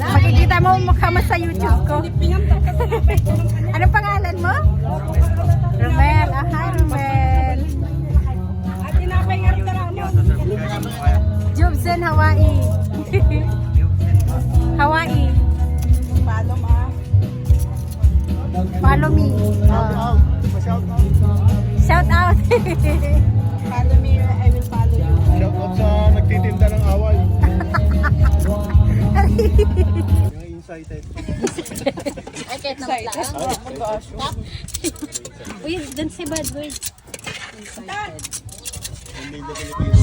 Makikita mo mukha sa YouTube ko. Anong pangalan mo? Romel. Ah, hi, Romel. Jobson, Hawaii. Hawaii. Follow me. Oh. Shout out. Shout out sa nagtitinda ng away. Excited. Uy, dun si bad word. Only in the Philippines.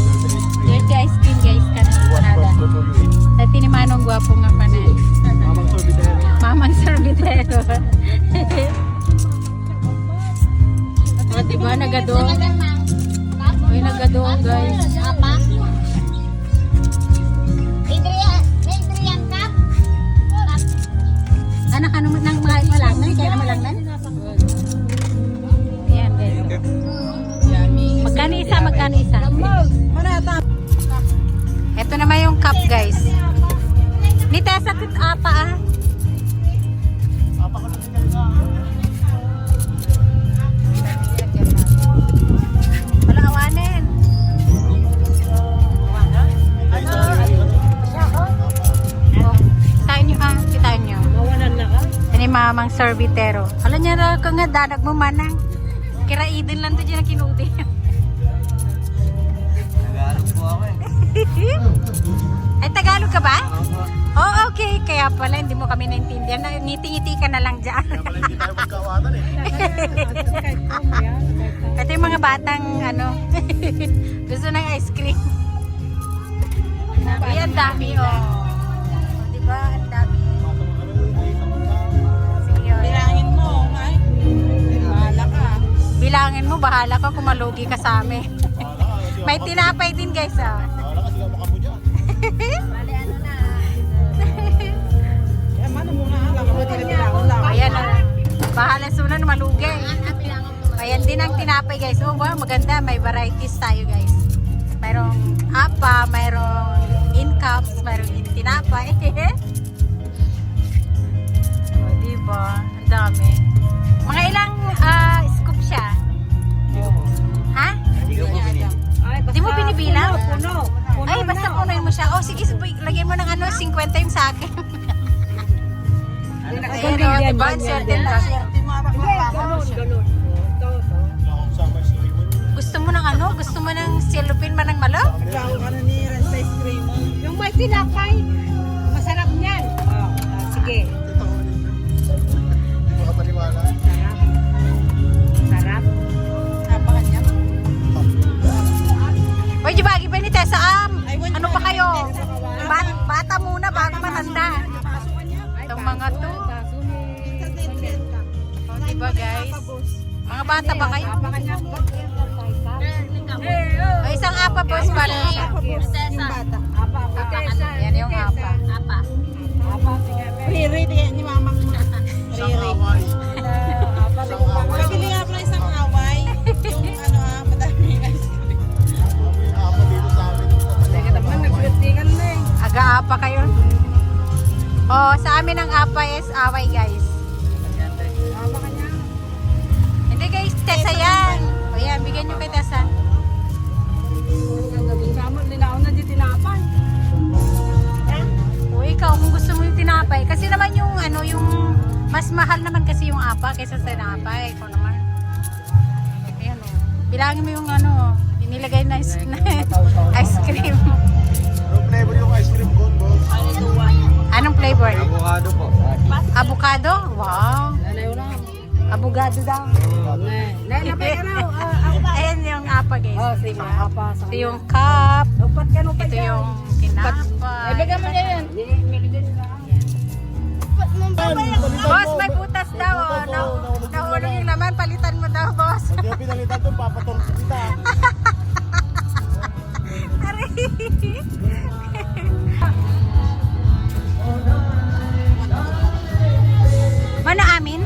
Dirty ice cream guys. Canada. Dati ni Manong gwapo nga pa na. Mamang sorbitero. Mamang sorbitero. o, diba? Nagadong. Uy, nagadong guys. Anak, ano mo nang mga malangnan? Kaya na malangnan? Ayan, guys. Magkano isa? Magkano isa? Ito naman yung cup, guys. Ni Tessa, apa ah. Mamang sorbitero. Alam niya na ko nga dadag mo manang. Kiraidin lang to dyan ang kinuti. Tagalog po ako eh. Ay, Tagalog ka ba? Oh, okay. Kaya pala, hindi mo kami naintindihan. Na- Ngiti-ngiti ka na lang dyan. Kaya pala hindi tayo magkawanan eh. Ito yung mga batang, ano, gusto ng ice cream. Ay, ang dami, oh. Bahala ka kung malugi ka sa amin. May tinapay din, guys, ah. Wala kasi ka makapo dyan. Eh, mano mo nga. Baka mo tinabilangon lang. Ayan, ah. Bahala sunan, malugi. Ayan din ang tinapay, guys. Oh, wow, maganda. May varieties tayo, guys. Mayroong apa, mayroong in cups, mayroong in tinapay. basta punoy mo siya. Oh, sige, lagyan mo ng ano, 50 yung sa akin. Ayan, oh, diba? Ang swerte na. Gusto mo ng ano? Gusto mo ng silupin man ng malo? Ka na ni Ren sa ice cream. Yung may tinapay. Ba guys? Mga bata ba kayo? O, isang apa boss pala. Yung bata. Apa, apa. Yan yung apa. Apa. Riri, di ni. Isang Riri. away. Pabili nga pala isang away. Yung ano ah, madami apa dito sa amin. Teka naman, nagpulitikan na eh. Aga-apa kayo. Oh, sa amin ang apa is away guys. Tinapay. Kasi naman yung ano, yung mas mahal naman kasi yung apa kaysa sa tinapay. Ikaw naman. Ayan o. Bilangin mo yung ano, inilagay na ice, ice cream. Anong flavor yung ice cream cone, boss? Anong flavor? Avocado po. Avocado? Wow. Abogado daw. Lalapay ka na. Ayan yung apa guys. Oh, sige. Apa. Ito yung cup. Upat ka Ito yung tinapay. Ibigay mo na yan. Boss, may putas daw. Oh. Na, nahulog yung laman. Palitan mo daw, boss. Hindi yung pinalitan doon. Papatong kita. Aray! Ano amin?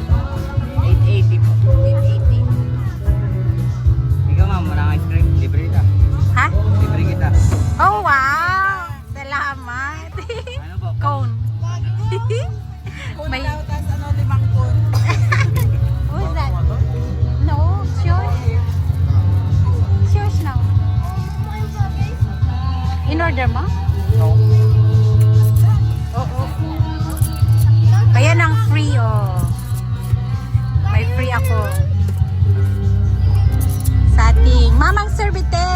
880 po. 880. Ikaw ma'am, walang ice cream. Libre kita. Ha? Libre kita. Oh wow! Salamat. ano po? Cone may... daw, tas ano, limang kun. That? No, Josh? Josh now. In order mo? No. Kaya nang free, oh. May free ako. Sa ating Mamang Servite!